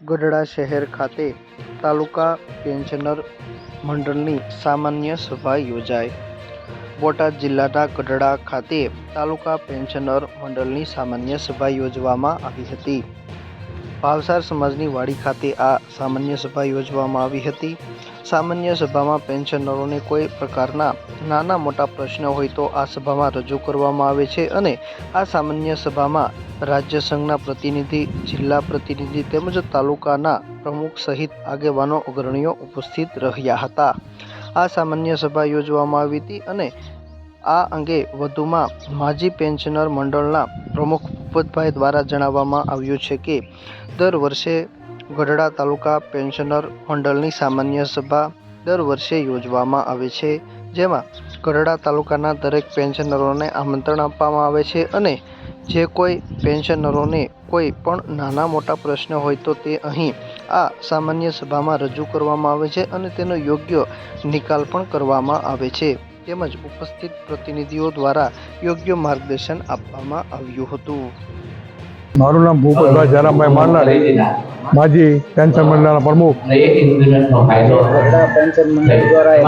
ગઢડા શહેર ખાતે તાલુકા પેન્શનર મંડળની સામાન્ય સભા યોજાઈ. બોટાદ જિલ્લાના ગઢડા ખાતે તાલુકા પેન્શનર મંડળની સામાન્ય સભા યોજવામાં આવી હતી. ભાવસાર સમાજની વાડી ખાતે આ સામાન્ય સભા યોજવામાં આવી હતી. સામાન્ય સભામાં પેન્શનરોને કોઈ પ્રકારના નાના મોટા પ્રશ્નો હોય તો આ સભામાં રજૂ કરવામાં આવે છે અને આ સામાન્ય સભામાં રાજ્ય સંઘના પ્રતિનિધિ, જિલ્લા પ્રતિનિધિ તેમજ તાલુકાના પ્રમુખ સહિત આગેવાનો, અગ્રણીઓ ઉપસ્થિત રહ્યા હતા. આ સામાન્ય સભા યોજવામાં આવી હતી અને આ અંગે વધુમાં માજી પેન્શનર મંડળના પ્રમુખ ભૂપતભાઈ દ્વારા જણાવવામાં આવ્યું છે કે, દર વર્ષે ગઢડા તાલુકા પેન્શનર મંડળની સામાન્ય સભા દર વર્ષે યોજવામાં આવે છે, જેમાં ગઢડા તાલુકાના દરેક પેન્શનરોને આમંત્રણ આપવામાં આવે છે અને જે કોઈ પેન્શનરોને કોઈ પણ નાના મોટા પ્રશ્ન હોય તો તે અહીં આ સામાન્ય સભામાં રજૂ કરવામાં આવે છે અને તેનો યોગ્ય નિકાલ પણ કરવામાં આવે છે. તેમજ ઉપસ્થિત પ્રતિનિધિઓ દ્વારા યોગ્ય માર્ગદર્શન આપવામાં આવ્યું હતું. મારું નામ ભૂપતભાઈ જરામભાઈ મારનાર માજી પેન્શન મંડળના પ્રમુખ. પેન્શન મંડળ દ્વારા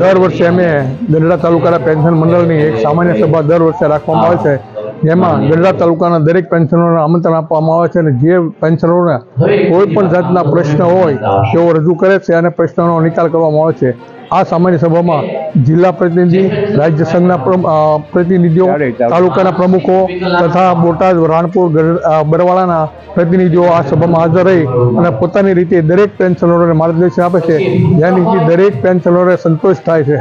દર વર્ષે અમે દરડા તાલુકાના પેન્શન મંડળની એક સામાન્ય સભા દર વર્ષે રાખવામાં આવે છે. જેમાં ગઢડા તાલુકાના દરેક પેન્શનરોને આમંત્રણ આપવામાં આવે છે અને જે પેન્શનરોને કોઈ પણ જાતના પ્રશ્ન હોય તેઓ રજૂ કરે છે અને પ્રશ્નોનો નિકાલ કરવામાં આવે છે. આ સામાન્ય સભામાં જિલ્લા પ્રતિનિધિ રાજ્ય સંઘના પ્રમ- પ્રતિનિધિઓ તાલુકાના પ્રમુખો તથા બોટાદ રાણપુર બરવાળાના પ્રતિનિધિઓ આ સભામાં હાજર રહી અને પોતાની રીતે દરેક પેન્શનરોને માર્ગદર્શન આપે છે. જેની દરેક પેન્શનરોને સંતોષ થાય છે.